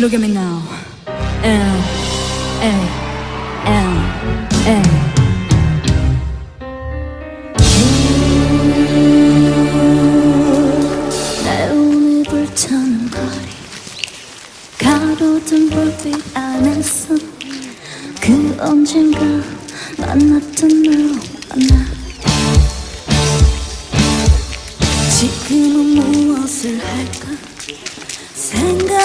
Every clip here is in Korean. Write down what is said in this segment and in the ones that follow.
Look at me now. L A L A. 내 오늘 불타는 거리 가로등 불빛 안에서 그 언젠가 만났던 너 만나 지금은 무엇을 할까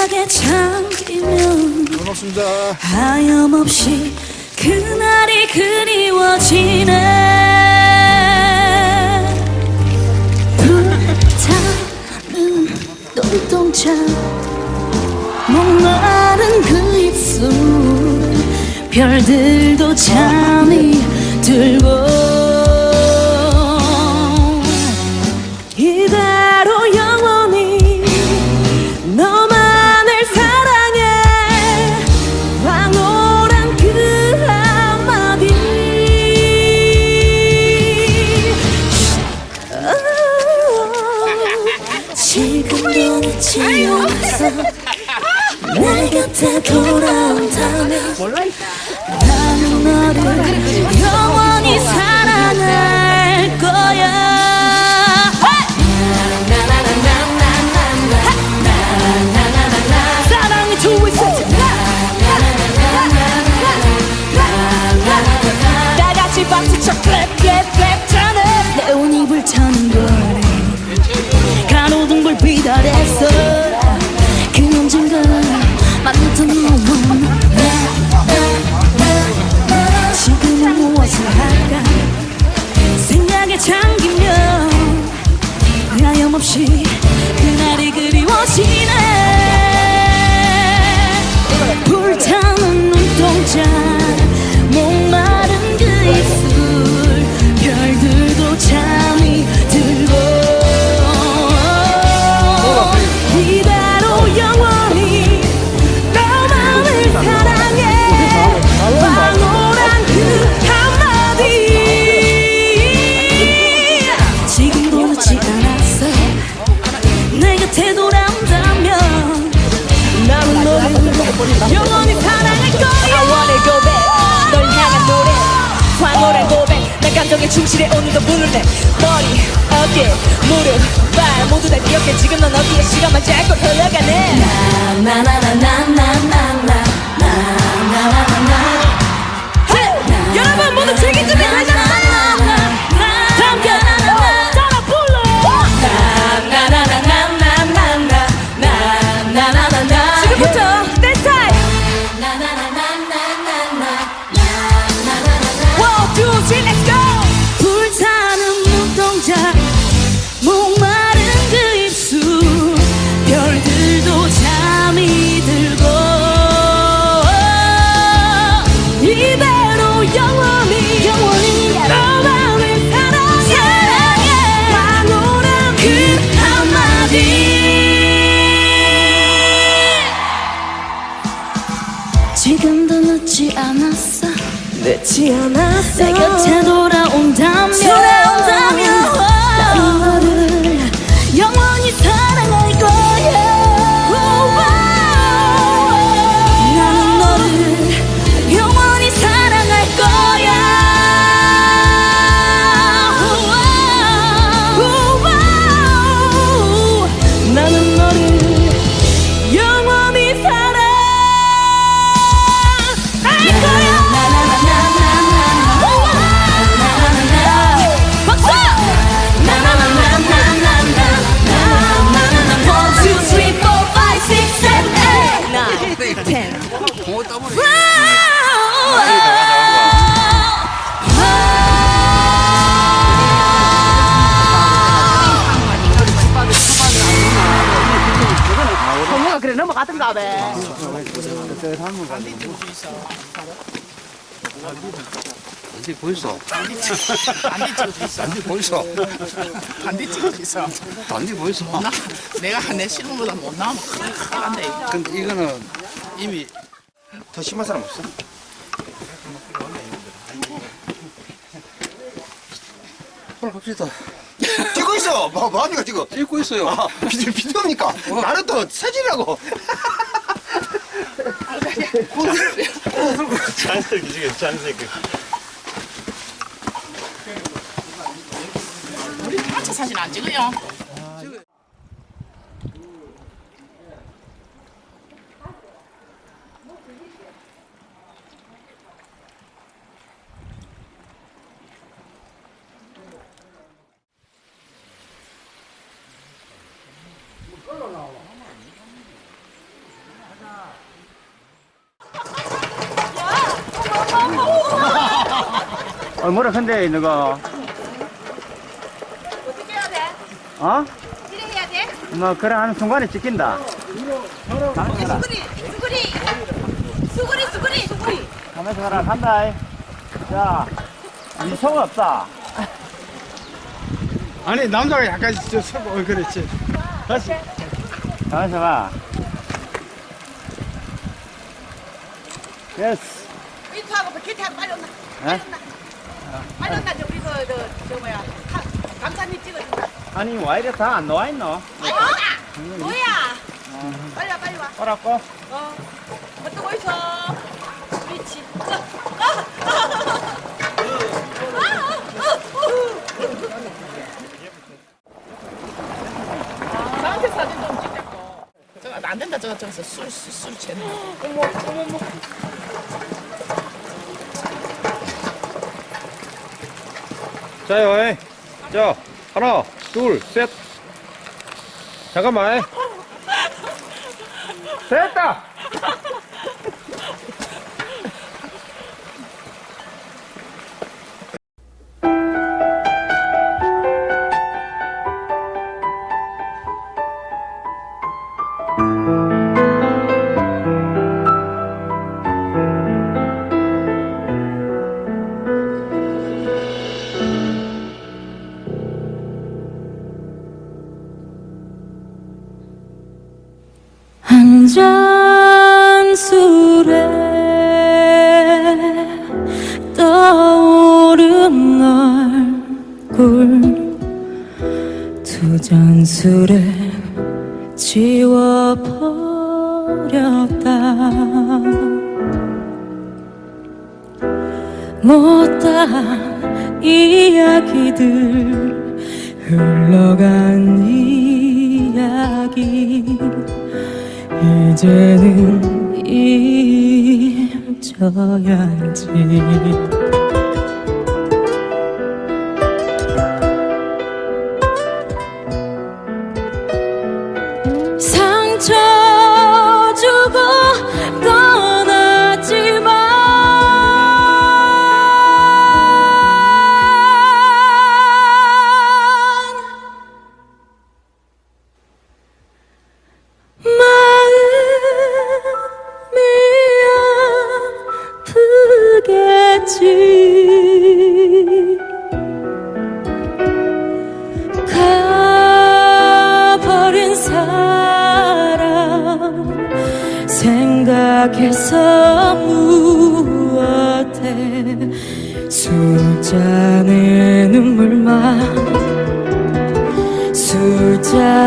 생각에 잠기면 반갑습니다. 하염없이 그날이 그리워지네 불타는 눈동자 목마른 그 입술 별들도 잠이 들고 하 충실해 오늘도 내 머리 어깨 무릎 발 모두 다 기억해 지금 넌 어디에 시간만 짧고 흘러가네 헤이! 늦지 않았어. 늦지 않았어. 내 곁에 돌아온다면 돌아온다 동료가 그래 넘어가던가 봐. 안디 보이소? 안디 찍어줘 있어. 안디 보이소? 안디 찍어줘 있어. 안디 보이소? 나 내가 내 실물보다 못 나오면 큰일. 근데 이거는 이미 더 심한 사람 없어? 올라갑시다. 찍고 있어. 뭐, 뭐 합니까, 지금? 찍고 있어요. 아, 비디오, 비디오입니까? 나는 또 사진이라고. 자연스럽게 지금 자연스럽게 우리 단체 사진 안 찍어요? 어, 뭐라 근데 너가 어떻게 해야 돼? 어? 이래 해야 돼? 뭐 그래 하는 순간에 찍힌다. 수구리, 수구리, 수구리, 수구리, 수구리. 가면서 가라 간다. 자, 이성 없다. 아니 남자가 약간 저 서고 어, 그렇지. 다시. 가면서 가. 예스. 위트하고 기타하고 빨리 온다. 에? 빨리 온다. 우리 그, 저, 뭐야. 감사님 찍어준다. 아니 와 이래 다 안 나와 있노? 어? 뭐야? 빨리 와, 빨리 와. 오라고? 어. 거 있어? 우리 진짜. 나한테 사진 좀 찍자고. 저거 안 된다 저거 저기서 술, 술, 술 채네. 어머, 어머, 어머. 자요 자 하나 둘 셋. 잠깐만. 됐다 못다한 이야기들 흘러간 이야기. 이제는 잊어야 지 술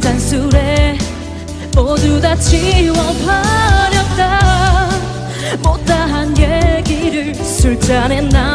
잔 술에 모두 다 지워버렸다. 못다한 얘기를 술잔에 나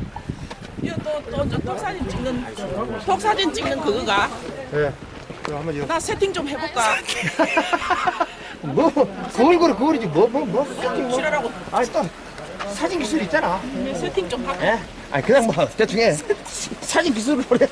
이거 또또 톡사진 찍는 톡 사진 찍는 그거가 예. 그럼 한번 요. 나 세팅 좀 해볼까? 뭐, 그 얼굴에 그 얼이지, 뭐, 뭐, 뭐, 세팅 뭐. 싫어라고 아니, 또, 사진 기술 있잖아. 세팅 좀 할까? 예? 아니, 그냥 뭐, 대충 해. 사진 기술을 그래.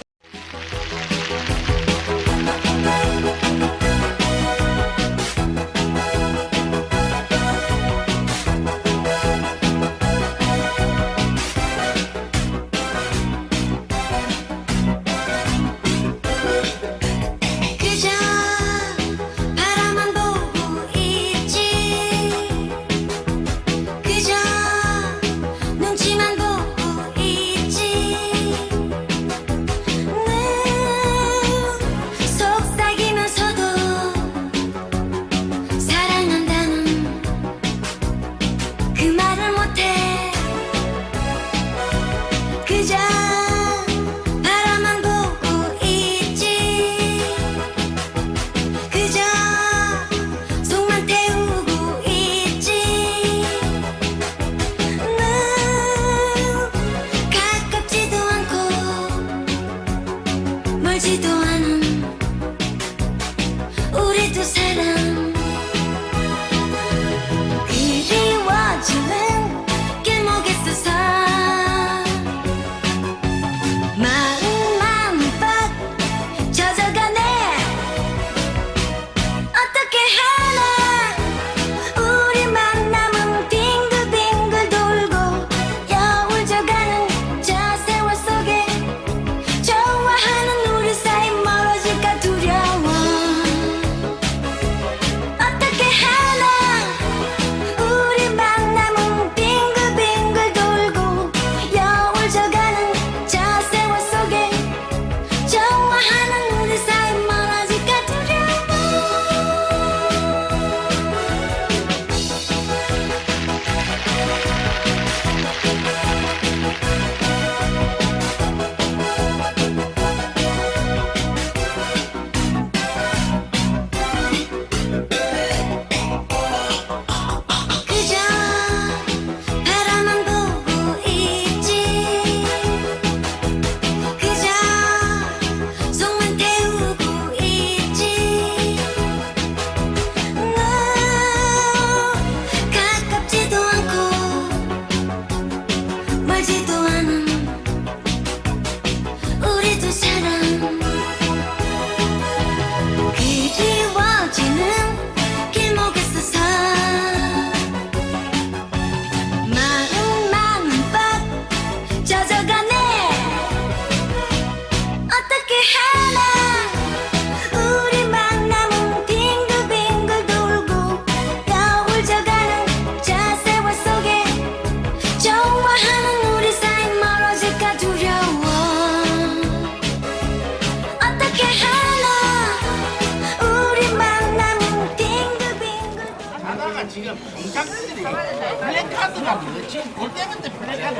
지금 공작들이 블랙카드가 뭐지? 볼 때부터 블랙카드